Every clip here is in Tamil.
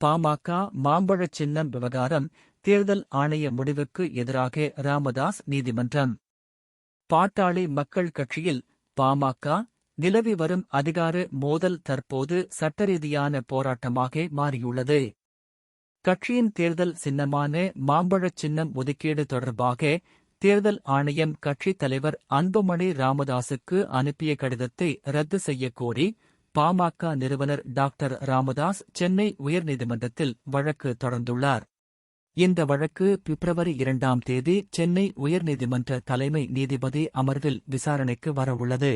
பாமக மாம்பழச் சின்னம் விவகாரம் தேர்தல் ஆணைய முடிவுக்கு எதிராக ராமதாஸ் நீதிமன்றம். பாட்டாளி மக்கள் கட்சியில் பாமக நிலவி வரும் அதிகார மோதல் தற்போது சட்டரீதியான போராட்டமாக மாறியுள்ளது. கட்சியின் தேர்தல் சின்னமான மாம்பழச் சின்னம் ஒதுக்கீடு தொடர்பாக தேர்தல் ஆணையம் கட்சித் தலைவர் அன்புமணி ராமதாசுக்கு அனுப்பிய கடிதத்தை ரத்து செய்யக் கோரி பாமக நிறுவனர் டாக்டர் ராமதாஸ் சென்னை உயர்நீதிமன்றத்தில் வழக்கு தொடர்ந்துள்ளார். இந்த வழக்கு பிப்ரவரி இரண்டாம் தேதி சென்னை உயர்நீதிமன்ற தலைமை நீதிபதி அமர்வில் விசாரணைக்கு வரவுள்ளது.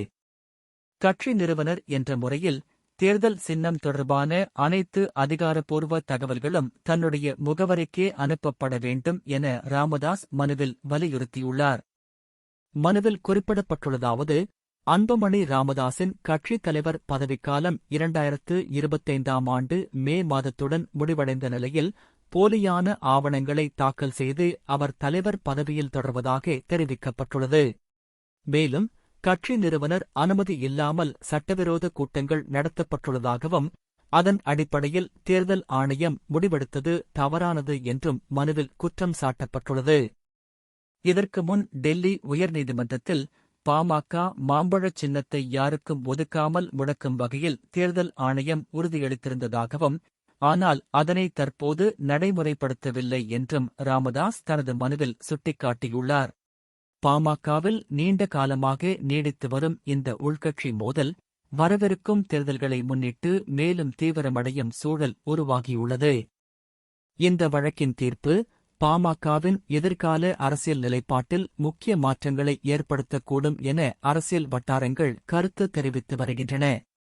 கட்சி நிறுவனர் என்ற முறையில் தேர்தல் சின்னம் தொடர்பான அனைத்து அதிகாரப்பூர்வ தகவல்களும் தன்னுடைய முகவரிக்கே அனுப்பப்பட வேண்டும் என ராமதாஸ் மனுவில் வலியுறுத்தியுள்ளார். மனுவில் குறிப்பிடப்பட்டுள்ளதாவது அன்புமணி ராமதாஸின் கட்சித் தலைவர் பதவிக்காலம் இரண்டாயிரத்து இருபத்தைந்தாம் ஆண்டு மே மாதத்துடன் முடிவடைந்த நிலையில் போலியான ஆவணங்களை தாக்கல் செய்து அவர் தலைவர் பதவியில் தொடர்வதாக தெரிவிக்கப்பட்டுள்ளது. மேலும் கட்சி நிறுவனர் அனுமதி இல்லாமல் சட்டவிரோத கூட்டங்கள் நடத்தப்பட்டுள்ளதாகவும் அதன் அடிப்படையில் தேர்தல் ஆணையம் முடிவெடுத்தது தவறானது என்றும் மனுவில் குற்றம் சாட்டப்பட்டுள்ளது. இதற்கு முன் டெல்லி உயர்நீதிமன்றத்தில் பாமக மாம்பழச் சின்னத்தை யாருக்கும் ஒதுக்காமல் முடக்கும் வகையில் தேர்தல் ஆணையம் உறுதியளித்திருந்ததாகவும் ஆனால் அதனை தற்போது நடைமுறைப்படுத்தவில்லை என்றும் ராமதாஸ் தனது மனுவில் சுட்டிக்காட்டியுள்ளார். பாமகவில் நீண்ட காலமாக நீடித்து வரும் இந்த உள்கட்சி மோதல் வரவிருக்கும் தேர்தல்களை முன்னிட்டு மேலும் தீவிரமடையும் சூழல் உருவாகியுள்ளது. இந்த வழக்கின் தீர்ப்பு பாமகவின் எதிர்கால அரசியல் நிலைப்பாட்டில் முக்கிய மாற்றங்களை ஏற்படுத்தக்கூடும் என அரசியல் வட்டாரங்கள் கருத்து தெரிவித்து வருகின்றன.